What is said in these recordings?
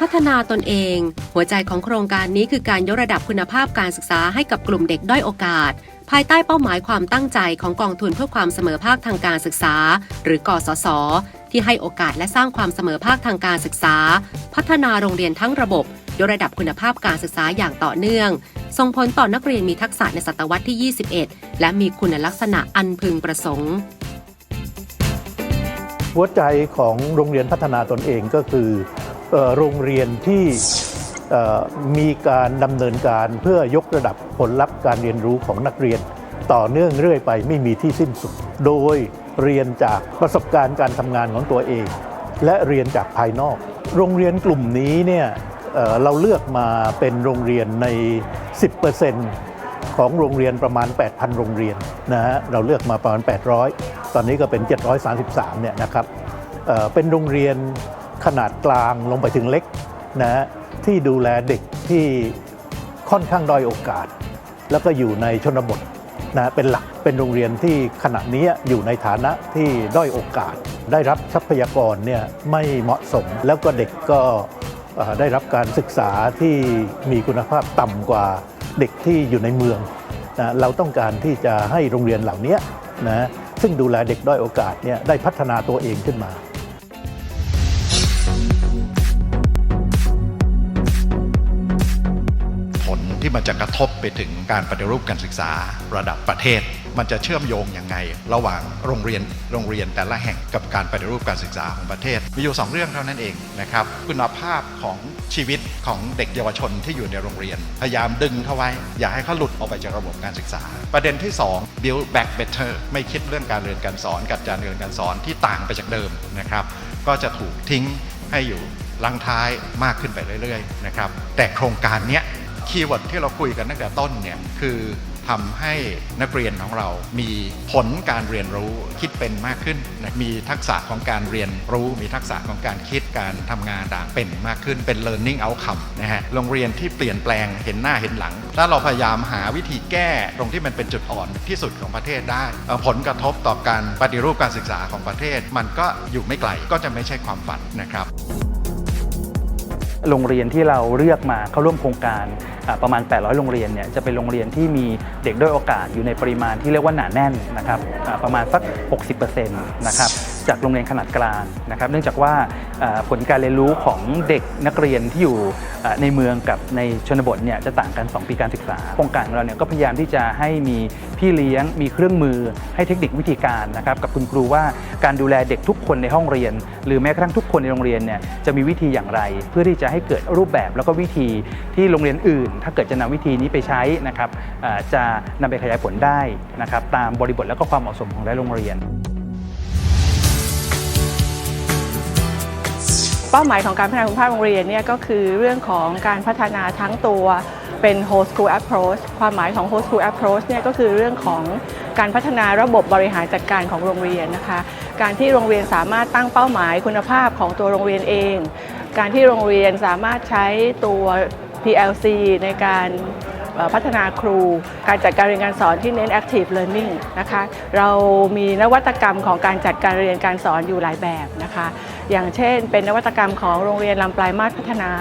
พัฒนาตนเอง หัวใจของโครงการนี้คือการยกระดับคุณภาพการศึกษาให้กับกลุ่มเด็กด้อยโอกาส ภายใต้เป้าหมายความตั้งใจของกองทุนเพื่อความเสมอภาคทางการศึกษา หรือกสศที่ให้โอกาสและสร้างความเสมอภาคทางการศึกษา พัฒนาโรงเรียนทั้งระบบ ยกระดับคุณภาพการศึกษาอย่างต่อเนื่อง ส่งผลต่อนักเรียนมีทักษะในศตวรรษที่ 21 และมีคุณลักษณะอันพึงประสงค์ หัวใจของโรงเรียนพัฒนาตนเองก็คือเอ่อ โรงเรียนที่มีการดำเนินการเพื่อยกระดับผลลัพธ์การเรียนรู้ของนักเรียน ต่อเนื่องเรื่อยไปไม่มีที่สิ้นสุด โดยเรียนจากประสบการณ์การทำงานของตัวเอง และเรียนจากภายนอก โรงเรียนกลุ่มนี้เนี่ยเราเลือกมาเป็นโรงเรียนใน 10%ของโรงเรียนประมาณ 8,000 โรงเรียนนะฮะเราเลือกมาประมาณ 800 ตอนนี้ก็เป็น 733เนี่ยนะครับเป็นโรงเรียน ขนาดกลางลงไปถึงเล็กนะฮะที่ดูแลเด็กที่ค่อนข้างด้อยโอกาส แล้วก็อยู่ในชนบทนะเป็นหลักเป็นโรงเรียนที่ขณะนี้อยู่ในฐานะที่ด้อยโอกาส ได้รับทรัพยากรเนี่ยไม่เหมาะสม แล้วก็เด็กก็ได้รับการศึกษาที่มีคุณภาพต่ำกว่าเด็กที่อยู่ในเมืองนะเราต้องการที่จะให้โรงเรียนเหล่านี้นะซึ่งดูแลเด็กด้อยโอกาสเนี่ยได้พัฒนาตัวเองขึ้นมา ที่มันจะกระทบไปถึงการปฏิรูปการศึกษาระดับประเทศ มันจะเชื่อมโยงยังไง ระหว่างโรงเรียนโรงเรียนแต่ละแห่งกับการปฏิรูปการศึกษาของประเทศ มีอยู่สองเรื่องเท่านั้นเองนะครับคุณภาพของชีวิตของเด็กเยาวชนที่อยู่ในโรงเรียน พยายามดึงเขาไว้ อย่าให้เขาหลุดออกไปจากระบบการศึกษา ประเด็นที่ 2 build back better ไม่คิดเรื่องการเรียนการสอนกับการเรียนการสอนที่ต่างไปจากเดิมนะครับก็จะถูกทิ้งให้อยู่ลังท้ายมากขึ้นไปเรื่อยๆนะครับแต่โครงการเนี้ย คีย์เวิร์ดที่เราคุยกันตั้งแต่ต้นเนี่ยคือทำให้นักเรียนของเรามีผลการเรียนรู้คิดเป็นมากขึ้นนะมีทักษะของการเรียนรู้ มีทักษะของการคิดการทำงานต่างเป็นมากขึ้นเป็น learning outcome นะฮะโรงเรียนที่เปลี่ยนแปลงเห็นหน้าเห็นหลัง ถ้าเราพยายามหาวิธีแก้ตรงที่มันเป็นจุดอ่อนที่สุดของประเทศได้ ผลกระทบต่อการปฏิรูปการศึกษาของประเทศ มันก็อยู่ไม่ไกลก็จะไม่ใช่ความฝันนะครับ โรงเรียนที่เราเลือกมาเข้าร่วมโครงการประมาณ 800 โรงเรียนเนี่ยจะเป็นโรงเรียนที่มีเด็กด้อยโอกาสอยู่ในปริมาณที่เรียกว่าหนาแน่นนะครับประมาณสัก 60%นะครับ จากโรงเรียนขนาดกลางนะครับ เนื่องจากว่าผลการเรียนรู้ของเด็กนักเรียนที่อยู่ในเมืองกับในชนบทเนี่ยจะต่างกัน 2 ปีการศึกษาโครงการของเราเนี่ยก็พยายามที่จะให้มีพี่เลี้ยง มีเครื่องมือ ให้เทคนิควิธีการนะครับกับคุณครูว่าการดูแลเด็กทุกคนในห้องเรียน หรือแม้กระทั่งทุกคนในโรงเรียนเนี่ยจะมีวิธีอย่างไร เพื่อที่จะให้เกิดรูปแบบแล้วก็วิธีที่โรงเรียนอื่น ถ้าเกิดจะนำวิธีนี้ไปใช้นะครับจะนำไปขยายผลได้นะครับตามบริบทและก็ความเหมาะสมของแต่ละโรงเรียน เป้าหมายของการพัฒนาคุณภาพโรงเรียนเนี่ยก็คือเรื่องของการพัฒนาทั้งตัวเป็น whole school approach ความหมายของ whole school approach เนี่ยก็คือเรื่องของการพัฒนาระบบบริหารจัดการของโรงเรียนนะคะ การที่โรงเรียนสามารถตั้งเป้าหมายคุณภาพของตัวโรงเรียนเอง การที่โรงเรียนสามารถใช้ตัว PLC ในการพัฒนาครู การจัดการเรียนการสอนที่เน้น active learning นะคะ เรามีนวัตกรรมของการจัดการเรียนการสอนอยู่หลายแบบนะคะ อย่างเช่น เป็นนวัตกรรมของโรงเรียนลำปลายมาตรพัฒนา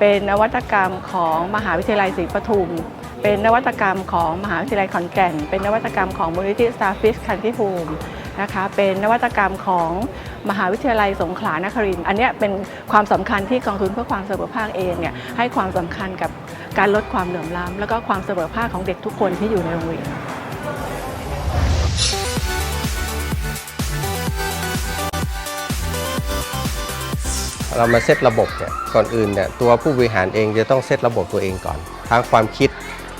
เป็นนวัตกรรมของมหาวิทยาลัยศรีปทุม เป็นนวัตกรรมของมหาวิทยาลัยขอนแก่น เป็นนวัตกรรมของมูลนิธิ Starfish คันที่ภูมินะคะเป็นนวัตกรรมของมหาวิทยาลัยสงขลานครินทร์อันนี้เป็นความสำคัญที่กองทุนเพื่อความเสมอภาคเองเนี่ยให้ความสำคัญกับการลดความเหลื่อมล้ำแล้วก็ความเสมอภาคของเด็กทุกคนที่อยู่ในโรงเรียน เรามาเซตระบบเนี่ยก่อนอื่นเนี่ยตัวผู้บริหารเองจะต้องเซตระบบตัวเองก่อน ทั้งความคิด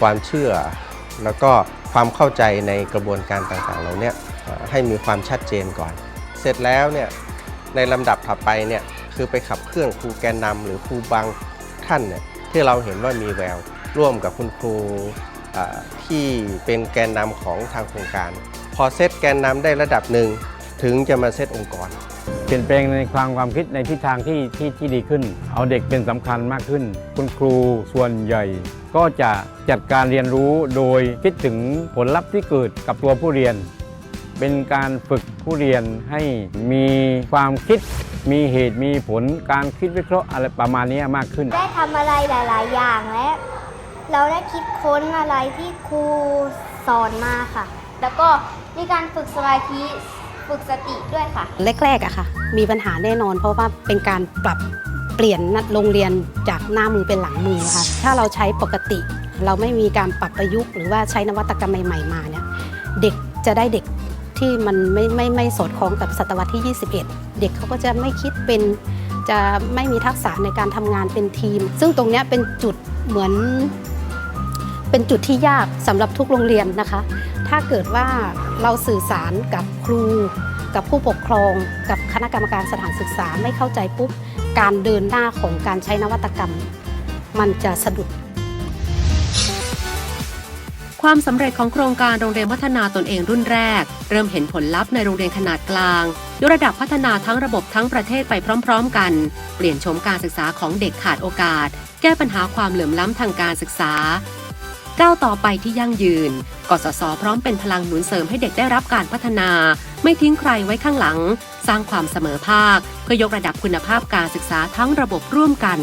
ความเชื่อ แล้วก็ความเข้าใจในกระบวนการต่างๆเราเนี่ยให้มีความชัดเจนก่อน เสร็จแล้วเนี่ยในลำดับถัดไปเนี่ยคือไปขับเคลื่อนครูแกนนำหรือครูบางท่านเนี่ยที่เราเห็นว่ามีแวว ร่วมกับคุณครูที่เป็นแกนนำของทางโครงการ พอเซตแกนนำได้ระดับหนึ่ง ถึงจะมาเซตองค์กร เปลี่ยนแปลงในความความคิดในทิศทางที่ที่ที่ดีขึ้น เอาเด็กเป็นสำคัญมากขึ้น คุณครูส่วนใหญ่ ก็จะจัดการเรียนรู้โดยคิดถึงผลลัพธ์ที่เกิดกับตัวผู้เรียน เป็นการฝึกผู้เรียนให้มีความคิดมีเหตุมีผลการคิดวิเคราะห์อะไรประมาณนี้มากขึ้น ได้ทำอะไรหลาย ๆ อย่างและเราได้คิดค้นอะไรที่ครูสอนมาค่ะ แล้วก็มีการฝึกสมาธิ ฝึกสติด้วยค่ะ แรกๆอะค่ะ มีปัญหาแน่นอน เพราะว่าเป็นการปรับเปลี่ยนนักโรงเรียนจากหน้ามือเป็นหลังมือค่ะถ้าเราใช้ปกติ เราไม่มีการปรับประยุกต์หรือว่าใช้นวัตกรรมใหม่ๆมาเนี่ยเด็กจะได้เด็กที่มันไม่ไม่ไม่สอดคล้องกับศตวรรษที่ 21 เด็กเขาก็จะไม่คิดเป็นจะไม่มีทักษะในการทำงานเป็นทีม ซึ่งตรงเนี้ยเป็นจุดเหมือน เป็นจุดที่ยากสำหรับทุกโรงเรียนนะคะ ถ้าเกิดว่า เราสื่อสารกับครู กับผู้ปกครอง กับคณะกรรมการสถานศึกษาไม่เข้าใจปุ๊บ การเดินหน้าของการใช้นวัตกรรม มันจะสะดุด ความสำเร็จของโครงการโรงเรียนพัฒนาตนเองรุ่นแรก เริ่มเห็นผลลัพธ์ในโรงเรียนขนาดกลางยกระดับพัฒนาทั้งระบบทั้งประเทศไปพร้อม ๆ กัน เปลี่ยนโฉมการศึกษาของเด็กขาดโอกาส แก้ปัญหาความเหลื่อมล้ำทางการศึกษาก้าวต่อไปที่ยั่งยืน กสศพร้อมเป็นพลังหนุนเสริมให้เด็กได้รับการพัฒนา ไม่ทิ้งใครไว้ข้างหลัง สร้างความเสมอภาค เพื่อยกระดับคุณภาพการศึกษาทั้งระบบร่วมกัน